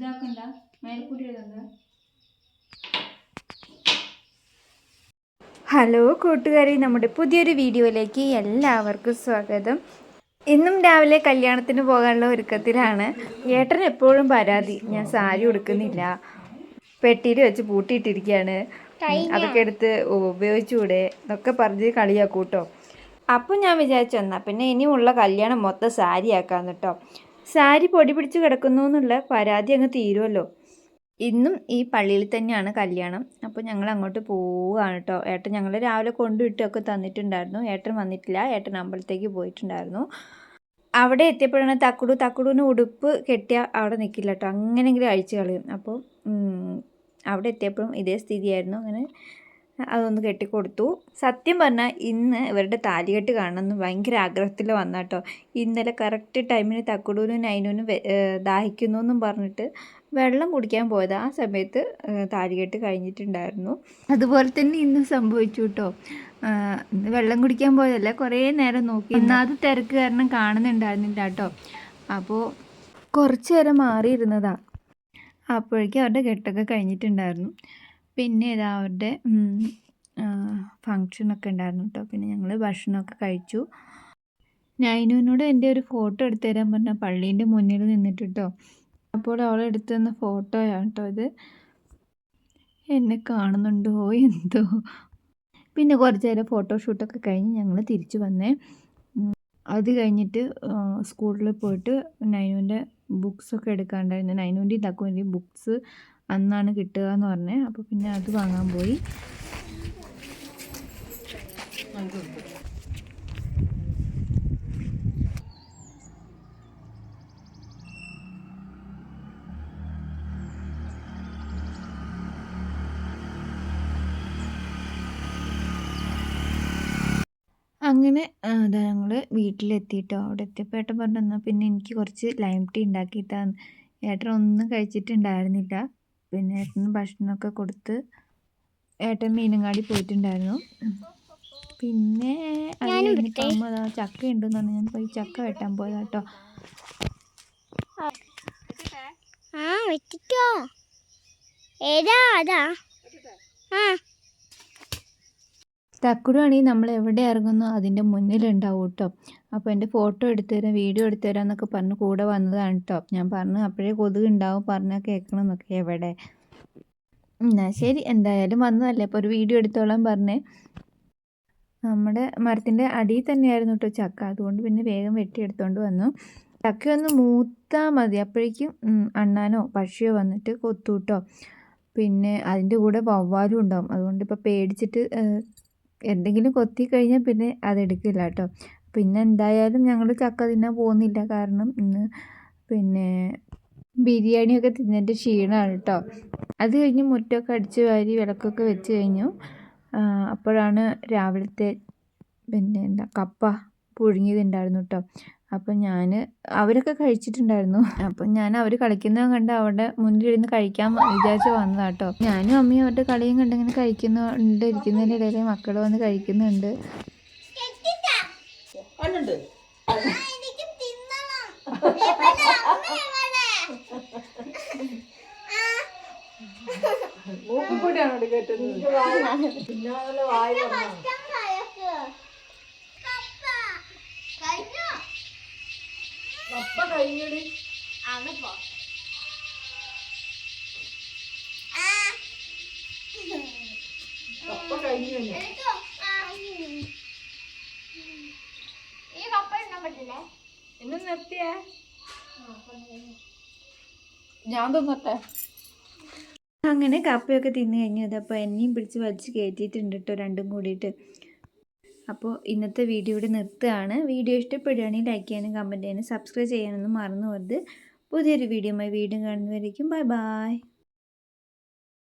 ഇതാക്കണ്ട. മേൽക്കൂടി എഴുതണ്ട. Hello കൂട്ടുകാരി നമ്മുടെ പുതിയൊരു വീഡിയോയിലേക്ക് എല്ലാവർക്കും സ്വാഗതം. ഇന്നും രാവിലെ കല്യാണത്തിന് പോകാനുള്ള ഒരുക്കത്തിലാണ്. ഏട്ടൻ എപ്പോഴും പരാതി ഞാൻ സാരി ഉടുക്കുന്നില്ല. പെട്ടിയിൽ വെച്ച് പൂട്ടിയിട്ടിരിക്കുകയാണ്. അതൊക്കെ എടുത്ത് ഉപയോഗിച്ചുകൂടെ എന്നൊക്കെ പറഞ്ഞ് കളിയാക്കൂട്ടോ അപ്പം ഞാൻ വിചാരിച്ചു എന്നാൽ പിന്നെ ഇനിയുള്ള കല്യാണം മൊത്തം സാരി ആക്കാന്ന് കേട്ടോ സാരി പൊടി പിടിച്ച് കിടക്കുന്നു എന്നുള്ള പരാതി അങ്ങ് തീരുമല്ലോ ഇന്നും ഈ പള്ളിയിൽ തന്നെയാണ് കല്യാണം. അപ്പോൾ ഞങ്ങൾ അങ്ങോട്ട് പോവുകയാണ് കേട്ടോ. ഏട്ടൻ ഞങ്ങൾ രാവിലെ കൊണ്ടുവിട്ടൊക്കെ തന്നിട്ടുണ്ടായിരുന്നു. ഏട്ടൻ വന്നിട്ടില്ല. ഏട്ടൻ അമ്പലത്തേക്ക് പോയിട്ടുണ്ടായിരുന്നു. അവിടെ എത്തിയപ്പോഴാണ് തക്കുടു തക്കുടുവിന് ഉടുപ്പ് കെട്ടിയ അവിടെ നിൽക്കില്ല കേട്ടോ. അങ്ങനെയെങ്കിലും അഴിച്ചു കളയും. അപ്പോൾ അവിടെ എത്തിയപ്പോഴും ഇതേ സ്ഥിതിയായിരുന്നു. അങ്ങനെ അതൊന്ന് കെട്ടിക്കൊടുത്തു. സത്യം പറഞ്ഞാൽ ഇന്ന് ഇവരുടെ താലികെട്ട് കാണണമെന്ന് ഭയങ്കര ആഗ്രഹത്തിൽ വന്ന കേട്ടോ ഇന്നലെ കറക്റ്റ് ടൈമിന് തക്കുടൂനും നൈനൂനും ദാഹിക്കുന്നു എന്നും പറഞ്ഞിട്ട് വെള്ളം കുടിക്കാൻ പോയത് ആ സമയത്ത് താലികെട്ട് കഴിഞ്ഞിട്ടുണ്ടായിരുന്നു. അതുപോലെ തന്നെ ഇന്ന് സംഭവിച്ചു കേട്ടോ വെള്ളം കുടിക്കാൻ പോയതല്ല കുറേ നേരം നോക്കി. ഇന്നാത് തിരക്ക് കാരണം കാണുന്നുണ്ടായിരുന്നില്ല കേട്ടോ അപ്പോൾ കുറച്ച് നേരം മാറിയിരുന്നതാ. അപ്പോഴേക്കും അവരുടെ കെട്ടൊക്കെ കഴിഞ്ഞിട്ടുണ്ടായിരുന്നു. പിന്നെ ഇതാ അവരുടെ ഫങ്ഷനൊക്കെ ഉണ്ടായിരുന്നു കേട്ടോ പിന്നെ ഞങ്ങൾ ഭക്ഷണമൊക്കെ കഴിച്ചു. നൈനുവിനോട് എന്റെ ഒരു ഫോട്ടോ എടുത്തു തരാൻ പറഞ്ഞ പള്ളീന്റെ മുന്നിൽ നിന്നിട്ട് കേട്ടോ അപ്പോൾ അവൾ തന്ന ഫോട്ടോയാണ് കേട്ടോ ഇത്. എന്നെ കാണുന്നുണ്ടോ എന്തോ. പിന്നെ കുറച്ച് നേരം ഫോട്ടോഷൂട്ടൊക്കെ കഴിഞ്ഞ് ഞങ്ങൾ തിരിച്ചു വന്നേ. അത് കഴിഞ്ഞിട്ട് സ്കൂളിൽ പോയിട്ട് നൈനുവിന്റെ ബുക്സൊക്കെ എടുക്കാണ്ടായിരുന്നു. നൈനുവിന്റെയും തക്കുവിന്റെയും ബുക്സ് അന്നാണ് കിട്ടുക എന്ന് പറഞ്ഞത് അപ്പോൾ പിന്നെ അത് വാങ്ങാൻ പോയി. അങ്ങനെ അതാ ഞങ്ങൾ വീട്ടിലെത്തിയിട്ടോ അവിടെ എത്തിയപ്പോൾ ഏട്ടൻ പറഞ്ഞു എന്നാൽ പിന്നെ എനിക്ക് കുറച്ച് ലൈം ടീ ഉണ്ടാക്കിയിട്ടാണ് ഏട്ടൻ ഒന്നും കഴിച്ചിട്ടുണ്ടായിരുന്നില്ല. പിന്നെ ഏട്ടന് ഭക്ഷണമൊക്കെ കൊടുത്ത് ഏട്ടൻ മീനങ്ങാടി പോയിട്ടുണ്ടായിരുന്നു. പിന്നെ അത് കഴിഞ്ഞിട്ട് അമ്മ ചക്ക ഉണ്ടെന്ന് പറഞ്ഞു. ഞാൻ പോയി ചക്ക വെട്ടാൻ പോയതാ കേട്ടോ ആ വെച്ചിട്ടോ. ഏതാ അതാ? ആ. തക്കുടുവാണെങ്കിൽ നമ്മൾ എവിടെ ഇറങ്ങുന്നോ അതിന്റെ മുന്നിലുണ്ടാവും കേട്ടോ അപ്പോൾ എന്റെ ഫോട്ടോ എടുത്തു തരാം വീഡിയോ എടുത്തു തരാം എന്നൊക്കെ പറഞ്ഞ് കൂടെ വന്നതാണ് കേട്ടോ ഞാൻ പറഞ്ഞു അപ്പോഴേ കൊതുക് ഉണ്ടാവും പറഞ്ഞാൽ കേൾക്കണം എന്നൊക്കെ. എവിടെ? എന്നാ ശരി എന്തായാലും വന്നതല്ലേ. അപ്പോൾ ഒരു വീഡിയോ എടുത്തോളാം പറഞ്ഞേ. നമ്മുടെ മരത്തിന്റെ അടിയിൽ തന്നെയായിരുന്നു കേട്ടോ ചക്ക. അതുകൊണ്ട് പിന്നെ വേഗം വെട്ടിയെടുത്തോണ്ട് വന്നു. ചക്ക ഒന്ന് മൂത്താൽ മതി. അപ്പോഴേക്കും അണ്ണാനോ പക്ഷിയോ വന്നിട്ട് കൊത്തു കേട്ടോ പിന്നെ അതിന്റെ കൂടെ വവ്വാലും ഉണ്ടാവും. അതുകൊണ്ട് ഇപ്പോൾ പേടിച്ചിട്ട് എന്തെങ്കിലും കൊത്തി കഴിഞ്ഞാൽ പിന്നെ അതെടുക്കില്ല കേട്ടോ പിന്നെ എന്തായാലും ഞങ്ങൾ ചക്ക തിന്നാൻ പോകുന്നില്ല. കാരണം ഇന്ന് പിന്നെ ബിരിയാണിയൊക്കെ തിന്നതിന്റെ ക്ഷീണമാണ് കേട്ടോ അത് കഴിഞ്ഞ് മുറ്റമൊക്കെ അടിച്ച് വാരി വിളക്കൊക്കെ വെച്ച് കഴിഞ്ഞു. അപ്പോഴാണ് രാവിലത്തെ പിന്നെ എന്താ കപ്പ പുഴുങ്ങിയതുണ്ടായിരുന്നു കേട്ടോ അപ്പം ഞാൻ അവരൊക്കെ കഴിച്ചിട്ടുണ്ടായിരുന്നു. അപ്പം ഞാൻ അവർ കളിക്കുന്നത് കണ്ട് അവിടെ മുന്നിലിരുന്ന് കഴിക്കാൻ വിചാരിച്ച് വന്നതാണ് കേട്ടോ ഞാനും അമ്മയും അവരുടെ കളിയും കണ്ടിങ്ങനെ കഴിക്കുന്നുണ്ട് ഇരിക്കുന്നതിന്റെ ഇടയിൽ മക്കൾ വന്ന് കഴിക്കുന്നുണ്ട്. എനിക്ക് തിന്നണം കേട്ടത് അമ്മ എവിടെ ഭക്ഷണം കഴിക്ക്. കപ്പ. കഴിഞ്ഞോ? പോ. ഈ കപ്പ ഇടാൻ പറ്റില്ലേ? ഇന്ന് നിർത്തിയേ. ഞാൻ തിന്നട്ടെ. അങ്ങനെ കപ്പയൊക്കെ തിന്നു കഴിഞ്ഞത് അപ്പോൾ എന്നെയും പിടിച്ച് വലിച്ച് കയറ്റിയിട്ടുണ്ട് കേട്ടോ രണ്ടും കൂടിയിട്ട്. അപ്പോൾ ഇന്നത്തെ വീഡിയോ ഇവിടെ നിർത്തുകയാണ്. വീഡിയോ ഇഷ്ടപ്പെടുകയാണെങ്കിൽ ലൈക്ക് ചെയ്യാനും കമന്റ് ചെയ്യാനും സബ്സ്ക്രൈബ് ചെയ്യാനൊന്നും മറന്നു പോകരുത്. പുതിയൊരു വീഡിയോയുമായി വീണ്ടും കാണുന്നവരേക്കും ബൈ ബൈ